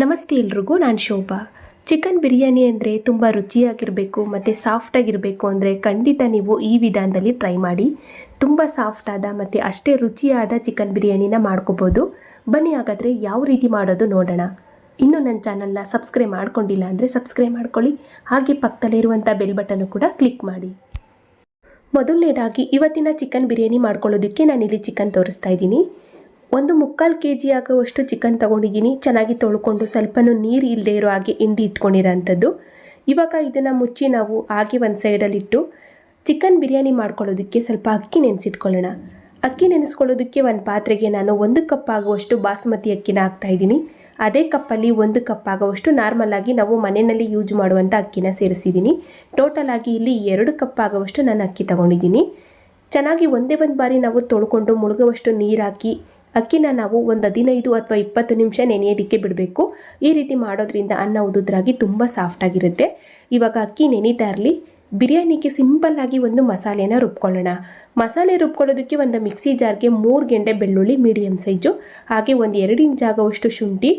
ನಮಸ್ತೆ ಎಲ್ರಿಗೂ, ನಾನು ಶೋಭಾ. ಚಿಕನ್ ಬಿರಿಯಾನಿ ಅಂದರೆ ತುಂಬ ರುಚಿಯಾಗಿರಬೇಕು ಮತ್ತು ಸಾಫ್ಟಾಗಿರಬೇಕು ಅಂದರೆ ಖಂಡಿತ ನೀವು ಈ ವಿಧಾನದಲ್ಲಿ ಟ್ರೈ ಮಾಡಿ. ತುಂಬ ಸಾಫ್ಟಾದ ಮತ್ತು ಅಷ್ಟೇ ರುಚಿಯಾದ ಚಿಕನ್ ಬಿರಿಯಾನಿನ ಮಾಡ್ಕೋಬೋದು. ಬನ್ನಿ ಹಾಗಾದರೆ ಯಾವ ರೀತಿ ಮಾಡೋದು ನೋಡೋಣ. ಇನ್ನೂ ನನ್ನ ಚಾನಲ್ನ ಸಬ್ಸ್ಕ್ರೈಬ್ ಮಾಡ್ಕೊಂಡಿಲ್ಲ ಅಂದರೆ ಸಬ್ಸ್ಕ್ರೈಬ್ ಮಾಡ್ಕೊಳ್ಳಿ. ಹಾಗೆ ಪಕ್ಕದಲ್ಲಿರುವಂಥ ಬೆಲ್ ಬಟನ್ನು ಕೂಡ ಕ್ಲಿಕ್ ಮಾಡಿ. ಮೊದಲನೇದಾಗಿ, ಇವತ್ತಿನ ಚಿಕನ್ ಬಿರಿಯಾನಿ ಮಾಡ್ಕೊಳ್ಳೋದಕ್ಕೆ ನಾನಿಲ್ಲಿ ಚಿಕನ್ ತೋರಿಸ್ತಾ ಇದ್ದೀನಿ. ಒಂದು ಮುಕ್ಕಾಲು ಕೆ ಜಿ ಆಗುವಷ್ಟು ಚಿಕನ್ ತೊಗೊಂಡಿದ್ದೀನಿ. ಚೆನ್ನಾಗಿ ತೊಳ್ಕೊಂಡು ಸ್ವಲ್ಪನೂ ನೀರು ಇಲ್ಲದೆ ಇರೋ ಹಾಗೆ ಹಿಂಡಿ ಇಟ್ಕೊಂಡಿರೋಂಥದ್ದು. ಇವಾಗ ಇದನ್ನು ಮುಚ್ಚಿ ನಾವು ಹಾಗೆ ಒಂದು ಸೈಡಲ್ಲಿಟ್ಟು ಚಿಕನ್ ಬಿರಿಯಾನಿ ಮಾಡ್ಕೊಳ್ಳೋದಕ್ಕೆ ಸ್ವಲ್ಪ ಅಕ್ಕಿ ನೆನೆಸಿಟ್ಕೊಳ್ಳೋಣ. ಅಕ್ಕಿ ನೆನೆಸ್ಕೊಳ್ಳೋದಕ್ಕೆ ಒಂದು ಪಾತ್ರೆಗೆ ನಾನು ಒಂದು ಕಪ್ ಆಗುವಷ್ಟು ಬಾಸುಮತಿ ಅಕ್ಕಿನ ಹಾಕ್ತಾಯಿದ್ದೀನಿ ಅದೇ ಕಪ್ಪಲ್ಲಿ ಒಂದು ಕಪ್ ಆಗುವಷ್ಟು ನಾರ್ಮಲ್ ಆಗಿ ನಾವು ಮನೆಯಲ್ಲಿ ಯೂಸ್ ಮಾಡುವಂಥ ಅಕ್ಕಿನ ಸೇರಿಸಿದ್ದೀನಿ. ಟೋಟಲ್ ಆಗಿ ಇಲ್ಲಿ ಎರಡು ಕಪ್ ಆಗುವಷ್ಟು ನಾನು ಅಕ್ಕಿ ತಗೊಂಡಿದ್ದೀನಿ. ಚೆನ್ನಾಗಿ ಒಂದೇ ಒಂದು ಬಾರಿ ನಾವು ತೊಳ್ಕೊಂಡು ಮುಳುಗುವಷ್ಟು ನೀರು ಹಾಕಿ ಅಕ್ಕಿನ ನಾವು ಒಂದು ಹದಿನೈದು ಅಥವಾ ಇಪ್ಪತ್ತು ನಿಮಿಷ ನೆನೆಯೋದಕ್ಕೆ ಬಿಡಬೇಕು. ಈ ರೀತಿ ಮಾಡೋದ್ರಿಂದ ಅನ್ನ ಉದುದ್ರಾಗಿ ತುಂಬ ಸಾಫ್ಟಾಗಿರುತ್ತೆ ಇವಾಗ ಅಕ್ಕಿ ನೆನೀತಾ ಇರಲಿ. ಬಿರಿಯಾನಿಗೆ ಸಿಂಪಲ್ಲಾಗಿ ಒಂದು ಮಸಾಲೆನ ರುಬ್ಕೊಳ್ಳೋಣ. ಮಸಾಲೆ ರುಬ್ಕೊಳ್ಳೋದಕ್ಕೆ ಒಂದು ಮಿಕ್ಸಿ ಜಾರ್ಗೆ ಮೂರು ಗೆಂಡೆ ಬೆಳ್ಳುಳ್ಳಿ ಮೀಡಿಯಮ್ ಸೈಜು ಹಾಗೆ ಒಂದು ಎರಡು ಇಂಚ್ ಆಗೋವಷ್ಟು ಶುಂಠಿ,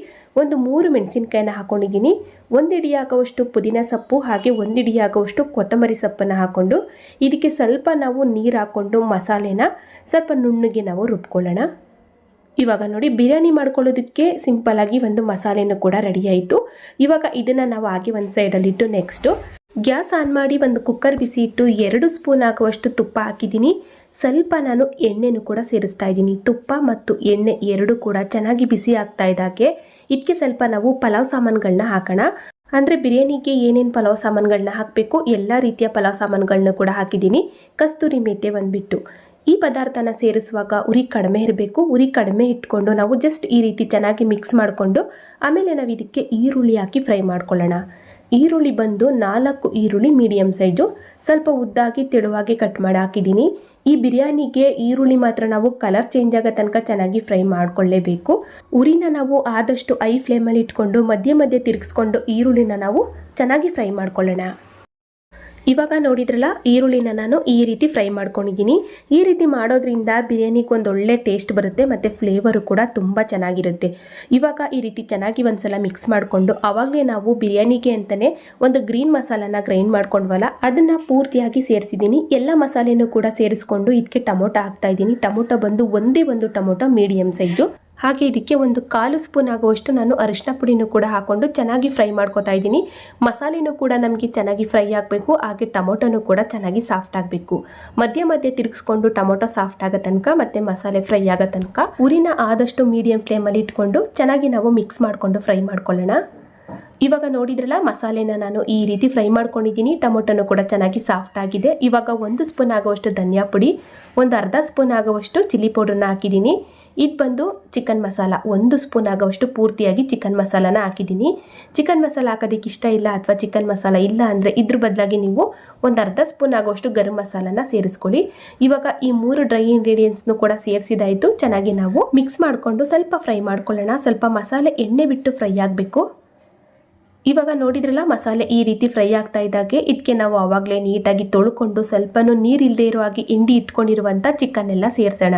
ಒಂದು ಮೂರು ಮೆಣಸಿನ್ಕಾಯಿನ ಹಾಕ್ಕೊಂಡಿದ್ದೀನಿ ಒಂದು ಆಗೋವಷ್ಟು ಪುದೀನ ಸೊಪ್ಪು, ಹಾಗೆ ಒಂದು ಆಗೋವಷ್ಟು ಕೊತ್ತಂಬರಿ ಸೊಪ್ಪನ್ನು ಹಾಕ್ಕೊಂಡು ಇದಕ್ಕೆ ಸ್ವಲ್ಪ ನಾವು ನೀರು ಹಾಕ್ಕೊಂಡು ಮಸಾಲೆನ ಸ್ವಲ್ಪ ನುಣ್ಣಗೆ ನಾವು ರುಬ್ಕೊಳ್ಳೋಣ. ಇವಾಗ ನೋಡಿ, ಬಿರಿಯಾನಿ ಮಾಡ್ಕೊಳ್ಳೋದಕ್ಕೆ ಸಿಂಪಲ್ಲಾಗಿ ಒಂದು ಮಸಾಲೆನೂ ಕೂಡ ರೆಡಿ ಆಯಿತು. ಇವಾಗ ಇದನ್ನು ನಾವು ಹಾಗೆ ಒಂದು ಸೈಡಲ್ಲಿಟ್ಟು ನೆಕ್ಸ್ಟು ಗ್ಯಾಸ್ ಆನ್ ಮಾಡಿ ಒಂದು ಕುಕ್ಕರ್ ಬಿಸಿ ಇಟ್ಟು ಎರಡು ಸ್ಪೂನ್ ಹಾಕುವಷ್ಟು ತುಪ್ಪ ಹಾಕಿದ್ದೀನಿ. ಸ್ವಲ್ಪ ನಾನು ಎಣ್ಣೆನೂ ಕೂಡ ಸೇರಿಸ್ತಾ ಇದ್ದೀನಿ. ತುಪ್ಪ ಮತ್ತು ಎಣ್ಣೆ ಎರಡು ಕೂಡ ಚೆನ್ನಾಗಿ ಬಿಸಿ ಆಗ್ತಾ ಇದ್ದಾಗೆ ಇದಕ್ಕೆ ಸ್ವಲ್ಪ ನಾವು ಪಲಾವ್ ಸಾಮಾನುಗಳನ್ನ ಹಾಕೋಣ. ಅಂದರೆ ಬಿರಿಯಾನಿಗೆ ಏನೇನು ಪಲಾವ್ ಸಾಮಾನುಗಳನ್ನ ಹಾಕಬೇಕು, ಎಲ್ಲ ರೀತಿಯ ಪಲಾವ್ ಸಾಮಾನುಗಳನ್ನ ಕೂಡ ಹಾಕಿದ್ದೀನಿ. ಕಸ್ತೂರಿ ಮೆಂತೆ ಬಂದುಬಿಟ್ಟು ಈ ಪದಾರ್ಥನ ಸೇರಿಸುವಾಗ ಉರಿ ಕಡಿಮೆ ಇರಬೇಕು. ಉರಿ ಕಡಿಮೆ ಇಟ್ಕೊಂಡು ನಾವು ಜಸ್ಟ್ ಈ ರೀತಿ ಚೆನ್ನಾಗಿ ಮಿಕ್ಸ್ ಮಾಡಿಕೊಂಡು, ಆಮೇಲೆ ನಾವು ಇದಕ್ಕೆ ಈರುಳ್ಳಿ ಹಾಕಿ ಫ್ರೈ ಮಾಡ್ಕೊಳ್ಳೋಣ. ಈರುಳ್ಳಿ ಬಂದು ನಾಲ್ಕು ಈರುಳ್ಳಿ ಮೀಡಿಯಮ್ ಸೈಜು ಸ್ವಲ್ಪ ಉದ್ದಾಗಿ ತೆಳುವಾಗಿ ಕಟ್ ಮಾಡಿ ಹಾಕಿದ್ದೀನಿ. ಈ ಬಿರಿಯಾನಿಗೆ ಈರುಳ್ಳಿ ಮಾತ್ರ ನಾವು ಕಲರ್ ಚೇಂಜ್ ಆಗೋ ತನಕ ಚೆನ್ನಾಗಿ ಫ್ರೈ ಮಾಡಿಕೊಳ್ಳೇಬೇಕು. ಉರಿನ ನಾವು ಆದಷ್ಟು ಐ ಫ್ಲೇಮಲ್ಲಿ ಇಟ್ಕೊಂಡು ಮಧ್ಯೆ ಮಧ್ಯೆ ತಿರುಗಿಸ್ಕೊಂಡು ಈರುಳ್ಳಿನ ನಾವು ಚೆನ್ನಾಗಿ ಫ್ರೈ ಮಾಡ್ಕೊಳ್ಳೋಣ. ಇವಾಗ ನೋಡಿದ್ರಲ್ಲ, ಈರುಳ್ಳಿನ ನಾನು ಈ ರೀತಿ ಫ್ರೈ ಮಾಡ್ಕೊಂಡಿದ್ದೀನಿ. ಈ ರೀತಿ ಮಾಡೋದ್ರಿಂದ ಬಿರಿಯಾನಿಗೆ ಒಂದು ಒಳ್ಳೆ ಟೇಸ್ಟ್ ಬರುತ್ತೆ, ಮತ್ತು ಫ್ಲೇವರು ಕೂಡ ತುಂಬ ಚೆನ್ನಾಗಿರುತ್ತೆ. ಇವಾಗ ಈ ರೀತಿ ಚೆನ್ನಾಗಿ ಒಂದ್ಸಲ ಮಿಕ್ಸ್ ಮಾಡಿಕೊಂಡು, ಆವಾಗಲೇ ನಾವು ಬಿರಿಯಾನಿಗೆ ಅಂತಲೇ ಒಂದು ಗ್ರೀನ್ ಮಸಾಲಾನ ಗ್ರೈಂಡ್ ಮಾಡ್ಕೊಂಡ್ವಲ್ಲ, ಅದನ್ನು ಪೂರ್ತಿಯಾಗಿ ಸೇರಿಸಿದ್ದೀನಿ. ಎಲ್ಲ ಮಸಾಲೆನೂ ಕೂಡ ಸೇರಿಸ್ಕೊಂಡು ಇದಕ್ಕೆ ಟೊಮೊಟೊ ಹಾಕ್ತಾ ಇದ್ದೀನಿ. ಟೊಮೊಟೊ ಬಂದು ಒಂದೇ ಒಂದು ಟೊಮೊಟೊ ಮೀಡಿಯಮ್ ಸೈಜು. ಹಾಗೆ ಇದಕ್ಕೆ ಒಂದು ಕಾಲು ಸ್ಪೂನ್ ಆಗುವಷ್ಟು ನಾನು ಅರಿಶಿನ ಪುಡಿನೂ ಕೂಡ ಹಾಕೊಂಡು ಚೆನ್ನಾಗಿ ಫ್ರೈ ಮಾಡ್ಕೊತಾ ಇದ್ದೀನಿ. ಮಸಾಲೆನೂ ಕೂಡ ನಮಗೆ ಚೆನ್ನಾಗಿ ಫ್ರೈ ಆಗಬೇಕು, ಹಾಗೆ ಟೊಮೊಟೊನೂ ಕೂಡ ಚೆನ್ನಾಗಿ ಸಾಫ್ಟ್ ಆಗಬೇಕು. ಮಧ್ಯ ಮಧ್ಯೆ ತಿರುಗಿಸ್ಕೊಂಡು ಟೊಮೊಟೊ ಸಾಫ್ಟ್ ಆಗೋ ತನಕ ಮತ್ತು ಮಸಾಲೆ ಫ್ರೈ ಆಗೋ ತನಕ, ಉರಿನ ಆದಷ್ಟು ಮೀಡಿಯಂ ಫ್ಲೇಮಲ್ಲಿ ಇಟ್ಕೊಂಡು ಚೆನ್ನಾಗಿ ನಾವು ಮಿಕ್ಸ್ ಮಾಡಿಕೊಂಡು ಫ್ರೈ ಮಾಡ್ಕೊಳ್ಳೋಣ. ಇವಾಗ ನೋಡಿದ್ರಲ್ಲ, ಮಸಾಲೆನ ನಾನು ಈ ರೀತಿ ಫ್ರೈ ಮಾಡ್ಕೊಂಡಿದ್ದೀನಿ. ಟೊಮೊಟೊನು ಕೂಡ ಚೆನ್ನಾಗಿ ಸಾಫ್ಟ್ ಆಗಿದೆ. ಇವಾಗ ಒಂದು ಸ್ಪೂನ್ ಆಗುವಷ್ಟು ಧನಿಯಾ ಪುಡಿ, ಒಂದು ಅರ್ಧ ಸ್ಪೂನ್ ಆಗುವಷ್ಟು ಚಿಲ್ಲಿ ಪೌಡರ್ನ ಹಾಕಿದ್ದೀನಿ. ಇದು ಬಂದು ಚಿಕನ್ ಮಸಾಲ, ಒಂದು ಸ್ಪೂನ್ ಆಗುವಷ್ಟು ಪೂರ್ತಿಯಾಗಿ ಚಿಕನ್ ಮಸಾಲಾನ ಹಾಕಿದ್ದೀನಿ. ಚಿಕನ್ ಮಸಾಲ ಹಾಕೋದಕ್ಕೆ ಇಷ್ಟ ಇಲ್ಲ ಅಥವಾ ಚಿಕನ್ ಮಸಾಲ ಇಲ್ಲ ಅಂದರೆ ಇದ್ರ ಬದಲಾಗಿ ನೀವು ಒಂದು ಅರ್ಧ ಸ್ಪೂನ್ ಆಗುವಷ್ಟು ಗರಂ ಮಸಾಲಾನ ಸೇರಿಸ್ಕೊಳ್ಳಿ. ಇವಾಗ ಈ ಮೂರು ಡ್ರೈ ಇಂಗ್ರೀಡಿಯೆಂಟ್ಸ್ನು ಕೂಡ ಸೇರಿಸಿದಾಯಿತು. ಚೆನ್ನಾಗಿ ನಾವು ಮಿಕ್ಸ್ ಮಾಡಿಕೊಂಡು ಸ್ವಲ್ಪ ಫ್ರೈ ಮಾಡ್ಕೊಳ್ಳೋಣ. ಸ್ವಲ್ಪ ಮಸಾಲೆ ಎಣ್ಣೆ ಬಿಟ್ಟು ಫ್ರೈ ಆಗಬೇಕು. ಇವಾಗ ನೋಡಿದ್ರಲ್ಲ, ಮಸಾಲೆ ಈ ರೀತಿ ಫ್ರೈ ಆಗ್ತಾ ಇದ್ದಾಗೆ. ಇದಕ್ಕೆ ನಾವು ಆವಾಗಲೇ ನೀಟಾಗಿ ತೊಳ್ಕೊಂಡು ಸ್ವಲ್ಪನೂ ನೀರು ಇಲ್ಲದೆ ಇರೋ ಹಾಗೆ ಹಿಂಡಿ ಇಟ್ಕೊಂಡಿರುವಂಥ ಚಿಕನ್ನೆಲ್ಲ ಸೇರಿಸೋಣ.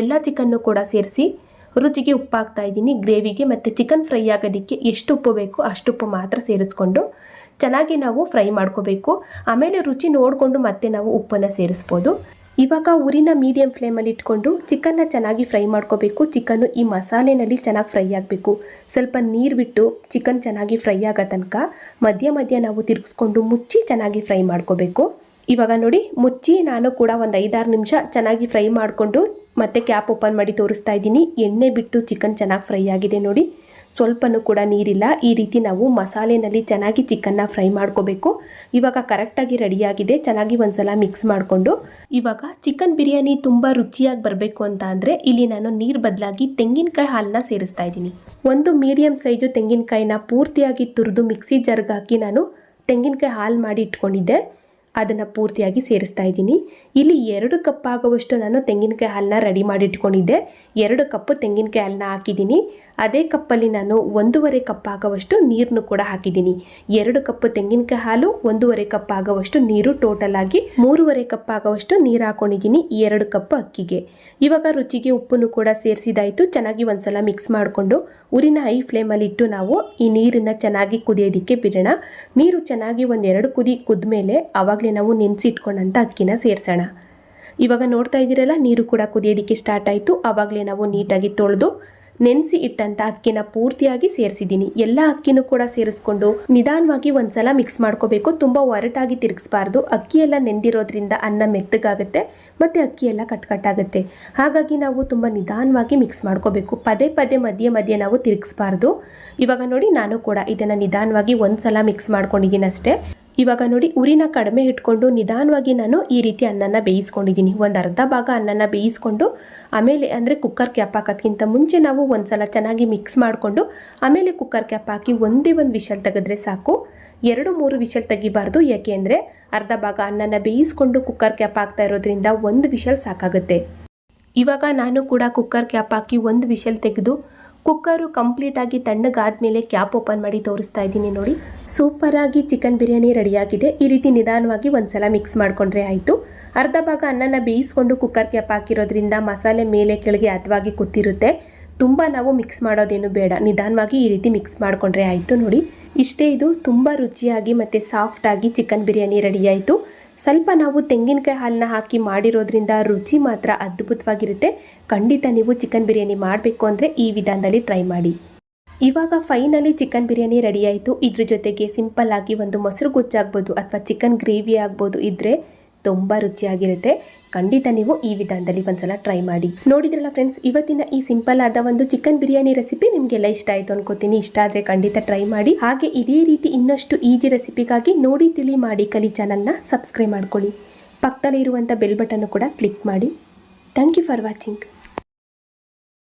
ಎಲ್ಲ ಚಿಕನ್ನು ಕೂಡ ಸೇರಿಸಿ ರುಚಿಗೆ ಉಪ್ಪು ಇದ್ದೀನಿ. ಗ್ರೇವಿಗೆ ಮತ್ತು ಚಿಕನ್ ಫ್ರೈ ಆಗೋದಕ್ಕೆ ಎಷ್ಟು ಉಪ್ಪು ಬೇಕು ಅಷ್ಟು ಉಪ್ಪು ಮಾತ್ರ ಸೇರಿಸ್ಕೊಂಡು ಚೆನ್ನಾಗಿ ನಾವು ಫ್ರೈ ಮಾಡ್ಕೋಬೇಕು. ಆಮೇಲೆ ರುಚಿ ನೋಡಿಕೊಂಡು ಮತ್ತೆ ನಾವು ಉಪ್ಪನ್ನು ಸೇರಿಸ್ಬೋದು. ಇವಾಗ ಉರಿನ ಮೀಡಿಯಂ ಫ್ಲೇಮಲ್ಲಿ ಇಟ್ಕೊಂಡು ಚಿಕನ್ನ ಚೆನ್ನಾಗಿ ಫ್ರೈ ಮಾಡ್ಕೋಬೇಕು. ಚಿಕನ್ನು ಈ ಮಸಾಲೆನಲ್ಲಿ ಚೆನ್ನಾಗಿ ಫ್ರೈ ಆಗಬೇಕು. ಸ್ವಲ್ಪ ನೀರು ಬಿಟ್ಟು ಚಿಕನ್ ಚೆನ್ನಾಗಿ ಫ್ರೈ ಆಗೋ ತನಕ ಮಧ್ಯ ಮಧ್ಯ ನಾವು ತಿರುಗಿಸ್ಕೊಂಡು ಮುಚ್ಚಿ ಚೆನ್ನಾಗಿ ಫ್ರೈ ಮಾಡ್ಕೋಬೇಕು. ಇವಾಗ ನೋಡಿ, ಮುಚ್ಚಿ ನಾನು ಕೂಡ ಒಂದು ಐದಾರು ನಿಮಿಷ ಚೆನ್ನಾಗಿ ಫ್ರೈ ಮಾಡಿಕೊಂಡು ಮತ್ತೆ ಕ್ಯಾಪ್ ಓಪನ್ ಮಾಡಿ ತೋರಿಸ್ತಾ ಇದ್ದೀನಿ. ಎಣ್ಣೆ ಬಿಟ್ಟು ಚಿಕನ್ ಚೆನ್ನಾಗಿ ಫ್ರೈ ಆಗಿದೆ ನೋಡಿ. ಸ್ವಲ್ಪನೂ ಕೂಡ ನೀರಿಲ್ಲ. ಈ ರೀತಿ ನಾವು ಮಸಾಲೆನಲ್ಲಿ ಚೆನ್ನಾಗಿ ಚಿಕನ್ನ ಫ್ರೈ ಮಾಡ್ಕೋಬೇಕು. ಇವಾಗ ಕರೆಕ್ಟಾಗಿ ರೆಡಿಯಾಗಿದೆ ಚೆನ್ನಾಗಿ ಒಂದ್ಸಲ ಮಿಕ್ಸ್ ಮಾಡಿಕೊಂಡು. ಇವಾಗ ಚಿಕನ್ ಬಿರಿಯಾನಿ ತುಂಬ ರುಚಿಯಾಗಿ ಬರಬೇಕು ಅಂತ ಅಂದರೆ ಇಲ್ಲಿ ನಾನು ನೀರು ಬದಲಾಗಿ ತೆಂಗಿನಕಾಯಿ ಹಾಲನ್ನ ಸೇರಿಸ್ತಾ ಇದ್ದೀನಿ. ಒಂದು ಮೀಡಿಯಂ ಸೈಜು ತೆಂಗಿನಕಾಯಿನ ಪೂರ್ತಿಯಾಗಿ ತುರಿದು ಮಿಕ್ಸಿ ಜರ್ಗ್ ಹಾಕಿ ನಾನು ತೆಂಗಿನಕಾಯಿ ಹಾಲು ಮಾಡಿ ಇಟ್ಕೊಂಡಿದ್ದೆ. ಅದನ್ನು ಪೂರ್ತಿಯಾಗಿ ಸೇರಿಸ್ತಾ ಇದ್ದೀನಿ. ಇಲ್ಲಿ ಎರಡು ಕಪ್ ಆಗುವಷ್ಟು ನಾನು ತೆಂಗಿನಕಾಯಿ ಹಾಲನ್ನ ರೆಡಿ ಮಾಡಿ ಇಟ್ಕೊಂಡಿದ್ದೆ. ಎರಡು ಕಪ್ಪು ತೆಂಗಿನಕಾಯಿ ಹಾಲನ್ನ ಹಾಕಿದ್ದೀನಿ. ಅದೇ ಕಪ್ಪಲ್ಲಿ ನಾನು ಒಂದೂವರೆ ಕಪ್ ಆಗುವಷ್ಟು ನೀರನ್ನು ಕೂಡ ಹಾಕಿದ್ದೀನಿ. ಎರಡು ಕಪ್ ತೆಂಗಿನಕಾಯಿ ಹಾಲು, ಒಂದೂವರೆ ಕಪ್ ಆಗುವಷ್ಟು ನೀರು ಟೋಟಲ್ ಆಗಿ ಮೂರುವರೆ ಕಪ್ ಆಗುವಷ್ಟು ನೀರು ಹಾಕೊಂಡಿದ್ದೀನಿ ಎರಡು ಕಪ್ ಅಕ್ಕಿಗೆ. ಇವಾಗ ರುಚಿಗೆ ಉಪ್ಪನ್ನು ಕೂಡ ಸೇರಿಸಿದಾಯಿತು, ಚೆನ್ನಾಗಿ ಒಂದ್ಸಲ ಮಿಕ್ಸ್ ಮಾಡಿಕೊಂಡು ಉರಿನ ಹೈ ಫ್ಲೇಮಲ್ಲಿ ಇಟ್ಟು ನಾವು ಈ ನೀರನ್ನು ಚೆನ್ನಾಗಿ ಕುದಿಯೋದಕ್ಕೆ ಬಿಡೋಣ. ನೀರು ಚೆನ್ನಾಗಿ ಒಂದೆರಡು ಕುದಿ ಕುದ್ಮೇಲೆ ಆವಾಗಲೇ ನಾವು ನೆನೆಸಿಟ್ಕೊಂಡಂಥ ಅಕ್ಕಿನ ಸೇರಿಸೋಣ. ಇವಾಗ ನೋಡ್ತಾ ಇದ್ದೀರಲ್ಲ, ನೀರು ಕೂಡ ಕುದಿಯೋದಕ್ಕೆ ಸ್ಟಾರ್ಟ್ ಆಯಿತು. ಆವಾಗಲೇ ನಾವು ನೀಟಾಗಿ ತೊಳೆದು ನೆನೆಸಿ ಇಟ್ಟಂತ ಅಕ್ಕಿನ ಪೂರ್ತಿಯಾಗಿ ಸೇರಿಸಿದ್ದೀನಿ. ಎಲ್ಲ ಅಕ್ಕಿನೂ ಕೂಡ ಸೇರಿಸ್ಕೊಂಡು ನಿಧಾನವಾಗಿ ಒಂದ್ಸಲ ಮಿಕ್ಸ್ ಮಾಡ್ಕೋಬೇಕು. ತುಂಬ ಒರಟಾಗಿ ತಿರುಗಿಸ್ಬಾರ್ದು. ಅಕ್ಕಿ ಎಲ್ಲ ನೆಂದಿರೋದ್ರಿಂದ ಅನ್ನ ಮೆತ್ತಗಾಗುತ್ತೆ, ಮತ್ತು ಅಕ್ಕಿ ಎಲ್ಲ ಕಟ್ ಕಟ್ಟಾಗುತ್ತೆ ಹಾಗಾಗಿ ನಾವು ತುಂಬ ನಿಧಾನವಾಗಿ ಮಿಕ್ಸ್ ಮಾಡ್ಕೋಬೇಕು. ಪದೇ ಪದೇ ಮಧ್ಯೆ ಮಧ್ಯೆ ನಾವು ತಿರುಗಿಸ್ಬಾರ್ದು. ಇವಾಗ ನೋಡಿ, ನಾನು ಕೂಡ ಇದನ್ನು ನಿಧಾನವಾಗಿ ಒಂದ್ಸಲ ಮಿಕ್ಸ್ ಮಾಡ್ಕೊಂಡಿದ್ದೀನಿ ಅಷ್ಟೇ ಇವಾಗ ನೋಡಿ ಉರಿನ ಕಡಿಮೆ ಇಟ್ಕೊಂಡು ನಿಧಾನವಾಗಿ ನಾನು ಈ ರೀತಿ ಅನ್ನನ ಬೇಯಿಸ್ಕೊಂಡಿದ್ದೀನಿ. ಒಂದು ಅರ್ಧ ಭಾಗ ಅನ್ನನ ಬೇಯಿಸ್ಕೊಂಡು, ಆಮೇಲೆ ಅಂದರೆ ಕುಕ್ಕರ್ ಕ್ಯಾಪ್ ಹಾಕೋದ್ಕಿಂತ ಮುಂಚೆ ನಾವು ಒಂದ್ಸಲ ಚೆನ್ನಾಗಿ ಮಿಕ್ಸ್ ಮಾಡಿಕೊಂಡು, ಆಮೇಲೆ ಕುಕ್ಕರ್ ಕ್ಯಾಪ್ ಹಾಕಿ ಒಂದೇ ಒಂದು ವಿಷಲ್ ತೆಗೆದ್ರೆ ಸಾಕು. ಎರಡು ಮೂರು ವಿಷಲ್ ತೆಗಿಬಾರ್ದು. ಯಾಕೆ ಅಂದರೆ ಅರ್ಧ ಭಾಗ ಅನ್ನನ ಬೇಯಿಸ್ಕೊಂಡು ಕುಕ್ಕರ್ ಕ್ಯಾಪ್ ಹಾಕ್ತಾ ಇರೋದ್ರಿಂದ ಒಂದು ವಿಷಲ್ ಸಾಕಾಗುತ್ತೆ. ಇವಾಗ ನಾನು ಕೂಡ ಕುಕ್ಕರ್ ಕ್ಯಾಪ್ ಹಾಕಿ ಒಂದು ವಿಷಲ್ ತೆಗೆದು ಕುಕ್ಕರು ಕಂಪ್ಲೀಟಾಗಿ ತಣ್ಣಗಾದ್ಮೇಲೆ ಕ್ಯಾಪ್ ಓಪನ್ ಮಾಡಿ ತೋರಿಸ್ತಾ ಇದ್ದೀನಿ ನೋಡಿ. ಸೂಪರಾಗಿ ಚಿಕನ್ ಬಿರಿಯಾನಿ ರೆಡಿಯಾಗಿದೆ. ಈ ರೀತಿ ನಿಧಾನವಾಗಿ ಒಂದ್ಸಲ ಮಿಕ್ಸ್ ಮಾಡಿಕೊಂಡ್ರೆ ಆಯಿತು. ಅರ್ಧ ಭಾಗ ಅನ್ನನ ಬೇಯಿಸ್ಕೊಂಡು ಕುಕ್ಕರ್ ಕ್ಯಾಪ್ ಹಾಕಿರೋದ್ರಿಂದ ಮಸಾಲೆ ಮೇಲೆ ಕೆಳಗೆ ಹದವಾಗಿ ಕೂತಿರುತ್ತೆ. ತುಂಬ ನಾವು ಮಿಕ್ಸ್ ಮಾಡೋದೇನು ಬೇಡ. ನಿಧಾನವಾಗಿ ಈ ರೀತಿ ಮಿಕ್ಸ್ ಮಾಡಿಕೊಂಡ್ರೆ ಆಯಿತು ನೋಡಿ. ಇಷ್ಟೇ ಇದು. ತುಂಬ ರುಚಿಯಾಗಿ ಮತ್ತು ಸಾಫ್ಟಾಗಿ ಚಿಕನ್ ಬಿರಿಯಾನಿ ರೆಡಿಯಾಯಿತು ಸ್ವಲ್ಪ ನಾವು ತೆಂಗಿನಕಾಯಿ ಹಾಲನ್ನ ಹಾಕಿ ಮಾಡಿರೋದ್ರಿಂದ ರುಚಿ ಮಾತ್ರ ಅದ್ಭುತವಾಗಿರುತ್ತೆ. ಖಂಡಿತ ನೀವು ಚಿಕನ್ ಬಿರಿಯಾನಿ ಮಾಡಬೇಕು ಅಂದರೆ ಈ ವಿಧಾನದಲ್ಲಿ ಟ್ರೈ ಮಾಡಿ. ಇವಾಗ ಫೈನಲಿ ಚಿಕನ್ ಬಿರಿಯಾನಿ ರೆಡಿ ಆಯಿತು. ಇದ್ರ ಜೊತೆಗೆ ಸಿಂಪಲ್ ಆಗಿ ಒಂದು ಮೊಸರು ಗೊಜ್ಜಾಗ್ಬೋದು ಅಥವಾ ಚಿಕನ್ ಗ್ರೇವಿ ಆಗ್ಬೋದು ಇದ್ದರೆ ತುಂಬ ರುಚಿಯಾಗಿರುತ್ತೆ. ಖಂಡಿತ ನೀವು ಈ ವಿಧಾನದಲ್ಲಿ ಒಂದ್ಸಲ ಟ್ರೈ ಮಾಡಿ. ನೋಡಿದ್ರಲ್ಲ ಫ್ರೆಂಡ್ಸ್ ಇವತ್ತಿನ ಈ ಸಿಂಪಲ್ ಆದ ಒಂದು ಚಿಕನ್ ಬಿರಿಯಾನಿ ರೆಸಿಪಿ ನಿಮಗೆಲ್ಲ ಇಷ್ಟ ಆಯಿತು ಅನ್ಕೋತೀನಿ. ಇಷ್ಟ ಆದರೆ ಖಂಡಿತ ಟ್ರೈ ಮಾಡಿ. ಹಾಗೆ ಇದೇ ರೀತಿ ಇನ್ನಷ್ಟು ಈಜಿ ರೆಸಿಪಿಗಾಗಿ ನೋಡಿ ತಿಳಿ ಮಾಡಿ ಕಲಿ ಚಾನಲ್ನ ಸಬ್ಸ್ಕ್ರೈಬ್ ಮಾಡ್ಕೊಳ್ಳಿ. ಪಕ್ಕದಲ್ಲಿ ಇರುವಂಥ ಬೆಲ್ ಬಟನ್ನು ಕೂಡ ಕ್ಲಿಕ್ ಮಾಡಿ. Thank you for watching